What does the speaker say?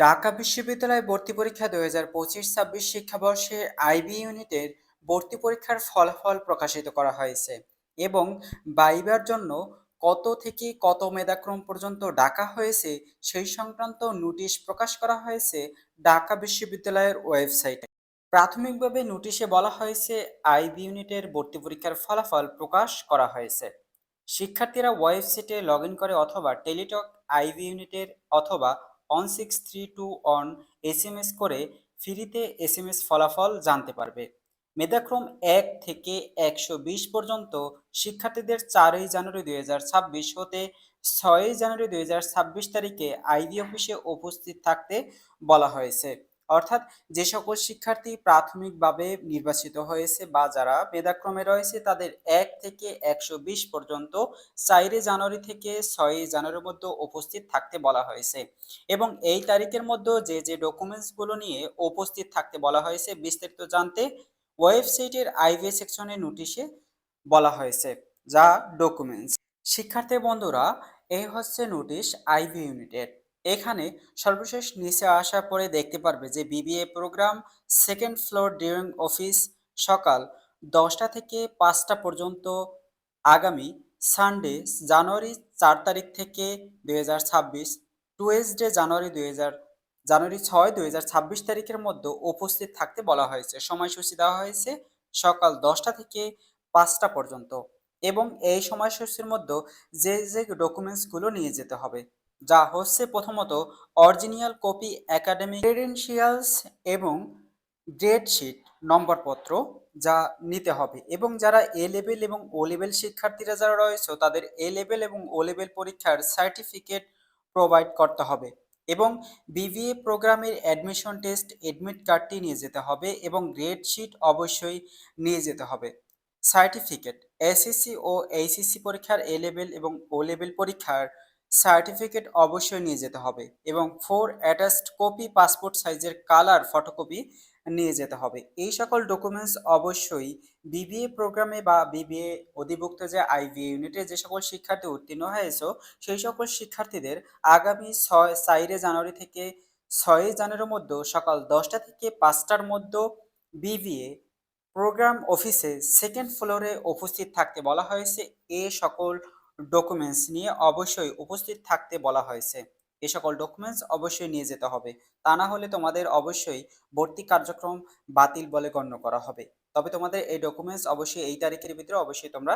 ঢাকা বিশ্ববিদ্যালয় ভর্তি পরীক্ষা দুই হাজার পঁচিশ ছাব্বিশ শিক্ষাবর্ষে আইবি ইউনিটের ভর্তি পরীক্ষার ফলাফল প্রকাশিত করা হয়েছে এবং বাইবার জন্য কত থেকে কত মেধাক্রম পর্যন্ত ডাকা হয়েছে সেই সংক্রান্ত নোটিশ প্রকাশ করা হয়েছে ঢাকা বিশ্ববিদ্যালয়ের ওয়েবসাইটে। প্রাথমিকভাবে নোটিশে বলা হয়েছে আইবি ইউনিটের ভর্তি পরীক্ষার ফলাফল প্রকাশ করা হয়েছে। শিক্ষার্থীরা ওয়েবসাইটে লগ করে অথবা টেলিটক আইবি ইউনিটের অথবা one six three two one S M S করে ফ্রিতে এস এম এস ফলাফল জানতে পারবে। মেধাক্রম এক থেকে একশো বিশ পর্যন্ত শিক্ষার্থীদের চারই জানুয়ারি দুই হাজার ছাব্বিশ হতে ছয়ই জানুয়ারি দুই হাজার ছাব্বিশ তারিখে আইডি অফিসে উপস্থিত থাকতে বলা হয়েছে। অর্থাৎ যে সকল শিক্ষার্থী প্রাথমিকভাবে নির্বাচিত হয়েছে বা যারা মেধাক্রমে রয়েছে, তাদের এক থেকে একশো বিশ পর্যন্ত চারই জানুয়ারি থেকে ছয়ই জানুয়ারির মধ্যে উপস্থিত থাকতে বলা হয়েছে। এবং এই তারিখের মধ্যে যে যে ডকুমেন্টসগুলো নিয়ে উপস্থিত থাকতে বলা হয়েছে, বিস্তারিত জানতে ওয়েবসাইটের আইভি সেকশনে নোটিশে বলা হয়েছে যা ডকুমেন্টস শিক্ষার্থী বন্ধুরা, এই হচ্ছে নোটিশ আইভি ইউনিটের। এখানে সর্বশেষ নিচে আসার পরে দেখতে পারবে যে BBA program second floor during office সকাল দশটা থেকে পাঁচটা পর্যন্ত আগামী সানডে জানুয়ারি চার তারিখ থেকে দুই হাজার ছাব্বিশ জানুয়ারি দুই হাজার জানুয়ারি ছয়, দুই হাজার ছাব্বিশ তারিখের মধ্যে উপস্থিত থাকতে বলা হয়েছে। সময়সূচি দেওয়া হয়েছে সকাল দশটা থেকে পাঁচটা পর্যন্ত এবং এই সময়সূচির মধ্যে যে যে ডকুমেন্টসগুলো নিয়ে যেতে হবে। যা হচ্ছে প্রথমত অরিজিনাল কপি, একাডেমিক ক্রেডেনশিয়ালস এবং গ্রেড শিট নম্বরপত্র যা নিতে হবে এবং যারা এ লেভেল এবং ও লেভেল শিক্ষার্থীরা যারা রয়েছে, তাদের এ লেভেল এবং ও লেভেল পরীক্ষার সার্টিফিকেট প্রোভাইড করতে হবে এবং বিবিএ প্রোগ্রামের অ্যাডমিশন টেস্ট এডমিট কার্ডটি নিয়ে যেতে হবে এবং গ্রেড শিট অবশ্যই নিয়ে যেতে হবে। সার্টিফিকেট এসএসসি ও এইচএসসি পরীক্ষার এ লেভেল এবং ও লেভেল পরীক্ষার সার্টিফিকেট অবশ্যই নিয়ে যেতে হবে এবং ফোর অ্যাটাচড কপি পাসপোর্ট সাইজের কালার ফটোকপি নিয়ে যেতে হবে। এই সকল ডকুমেন্টস অবশ্যই বিবিএ প্রোগ্রামে বা বিবিএ অধিভুক্ত যে আইভি ইউনিটে যে সকল শিক্ষার্থী উত্তীর্ণ হয়েছে, সেই সকল শিক্ষার্থীদের আগামী ছয় চাইরে জানুয়ারি থেকে ছয়ই জানুয়ারির মধ্যে সকাল দশটা থেকে পাঁচটার মধ্যে বিবিএ প্রোগ্রাম অফিসে সেকেন্ড ফ্লোরে উপস্থিত থাকতে বলা হয়েছে। এ সকল ডকুমেন্টস নিয়ে অবশ্যই উপস্থিত থাকতে বলা হয়েছে। এ সকল ডকুমেন্টস অবশ্যই নিয়ে যেতে হবে। তা না হলে তোমাদের অবশ্যই ভর্তি কার্যক্রম বাতিল বলে গণ্য করা হবে। তবে তোমাদের এই ডকুমেন্টস অবশ্যই এই তারিখের ভিতরে অবশ্যই তোমরা